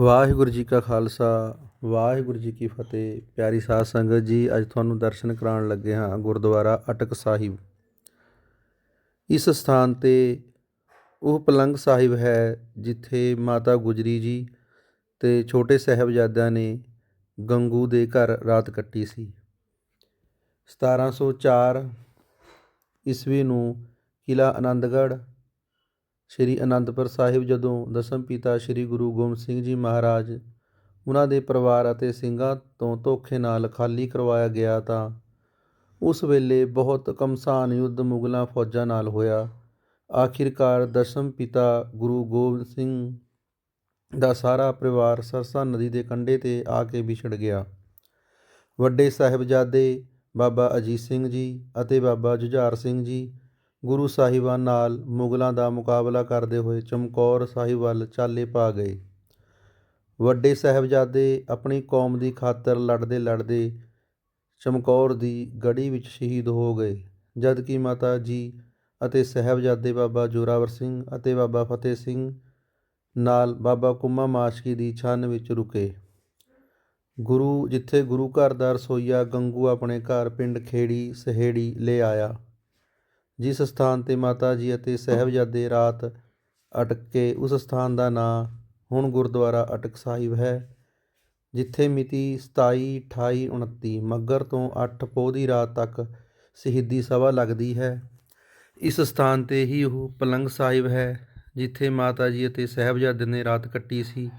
ਵਾਹਿਗੁਰੂ ਜੀ ਕਾ ਖਾਲਸਾ, ਵਾਹਿਗੁਰੂ ਜੀ ਕੀ ਫਤਿਹ। ਪਿਆਰੀ ਸਾਧ ਸੰਗਤ ਜੀ, ਅੱਜ ਤੁਹਾਨੂੰ ਦਰਸ਼ਨ ਕਰਾਉਣ ਲੱਗੇ ਹਾਂ ਗੁਰਦੁਆਰਾ ਅਟਕ ਸਾਹਿਬ। ਇਸ ਸਥਾਨ ਤੇ ਉਹ ਪਲੰਗ ਸਾਹਿਬ ਹੈ ਜਿੱਥੇ ਮਾਤਾ ਗੁਜਰੀ ਜੀ ਤੇ ਛੋਟੇ ਸਾਹਿਬਜ਼ਾਦਿਆਂ ਨੇ ਗੰਗੂ ਦੇ ਘਰ ਰਾਤ ਕੱਟੀ ਸੀ। 1704 ਈਸਵੀ ਨੂੰ ਕਿਲਾ ਆਨੰਦਗੜ੍ਹ ਸ਼੍ਰੀ ਅਨੰਦਪੁਰ ਸਾਹਿਬ ਜਦੋਂ ਦਸਮ ਪਿਤਾ ਸ਼੍ਰੀ ਗੁਰੂ ਗੋਬਿੰਦ ਸਿੰਘ ਜੀ ਮਹਾਰਾਜ ਉਹਨਾਂ ਦੇ ਪਰਿਵਾਰ ਅਤੇ ਸਿੰਘਾਂ ਤੋਂ ਧੋਖੇ ਨਾਲ ਖਾਲੀ ਕਰਵਾਇਆ ਗਿਆ ਤਾਂ ਉਸ ਵੇਲੇ ਬਹੁਤ ਕਮਸਾਨ ਯੁੱਧ ਮੁਗਲਾਂ ਫੌਜਾਂ ਨਾਲ ਹੋਇਆ। ਆਖਿਰਕਾਰ ਦਸਮ ਪਿਤਾ ਗੁਰੂ ਗੋਬਿੰਦ ਸਿੰਘ ਦਾ ਸਾਰਾ ਪਰਿਵਾਰ ਸਰਸਾ ਨਦੀ ਦੇ ਕੰਢੇ ਤੇ ਆ ਕੇ ਵਿਛੜ ਗਿਆ। ਵੱਡੇ ਸਾਹਿਬਜ਼ਾਦੇ ਬਾਬਾ ਅਜੀਤ ਸਿੰਘ ਜੀ ਅਤੇ ਬਾਬਾ ਜੁਝਾਰ ਸਿੰਘ ਜੀ ਗੁਰੂ ਸਾਹਿਬਾਨ ਨਾਲ ਮੁਗਲਾਂ ਦਾ ਮੁਕਾਬਲਾ ਕਰਦੇ ਹੋਏ ਚਮਕੌਰ ਸਾਹਿਬ ਵੱਲ ਚਾਲੇ ਪਾ ਗਏ। ਵੱਡੇ ਸਾਹਿਬਜ਼ਾਦੇ ਆਪਣੀ ਕੌਮ ਦੀ ਖਾਤਰ ਲੜਦੇ ਲੜਦੇ ਚਮਕੌਰ ਦੀ ਗੜੀ ਵਿੱਚ ਸ਼ਹੀਦ ਹੋ ਗਏ। ਜਦ ਕਿ ਮਾਤਾ ਜੀ ਅਤੇ ਸਾਹਿਬਜ਼ਾਦੇ ਬਾਬਾ ਜੋਰਾਵਰ ਸਿੰਘ ਅਤੇ ਬਾਬਾ ਫਤਿਹ ਸਿੰਘ ਨਾਲ ਬਾਬਾ ਕੁੰਮਾ ਮਾਸ਼ਕੀ ਦੀ ਛੰਨ ਵਿੱਚ ਰੁਕੇ। ਗੁਰੂ, ਜਿੱਥੇ ਗੁਰੂ ਘਰ ਦਾ ਰਸੋਈਆ ਗੰਗੂ ਆਪਣੇ ਘਰ ਪਿੰਡ ਖੇੜੀ, ਸਹੇੜੀ ਲੈ ਆਇਆ। ਜਿਸ ਸਥਾਨ ਤੇ ਮਾਤਾ ਜੀ ਅਤੇ ਸਾਹਿਬਜ਼ਾਦੇ ਰਾਤ ਅਟਕੇ ਉਸ ਸਥਾਨ ਦਾ ਨਾਂ ਹੁਣ ਗੁਰਦੁਆਰਾ ਅਟਕ ਸਾਹਿਬ ਹੈ, ਜਿੱਥੇ ਮਿਤੀ 27 28 29 ਮੱਗਰ ਤੋਂ 8 ਪੋਹ ਦੀ ਰਾਤ ਤੱਕ ਸ਼ਹੀਦੀ ਸਭਾ ਲੱਗਦੀ ਹੈ। ਇਸ ਸਥਾਨ ਤੇ ਹੀ ਉਹ ਪਲੰਗ ਸਾਹਿਬ ਹੈ, ਜਿੱਥੇ ਮਾਤਾ ਜੀ ਅਤੇ ਸਾਹਿਬਜ਼ਾਦੇ ਨੇ ਰਾਤ ਕੱਟੀ ਸੀ।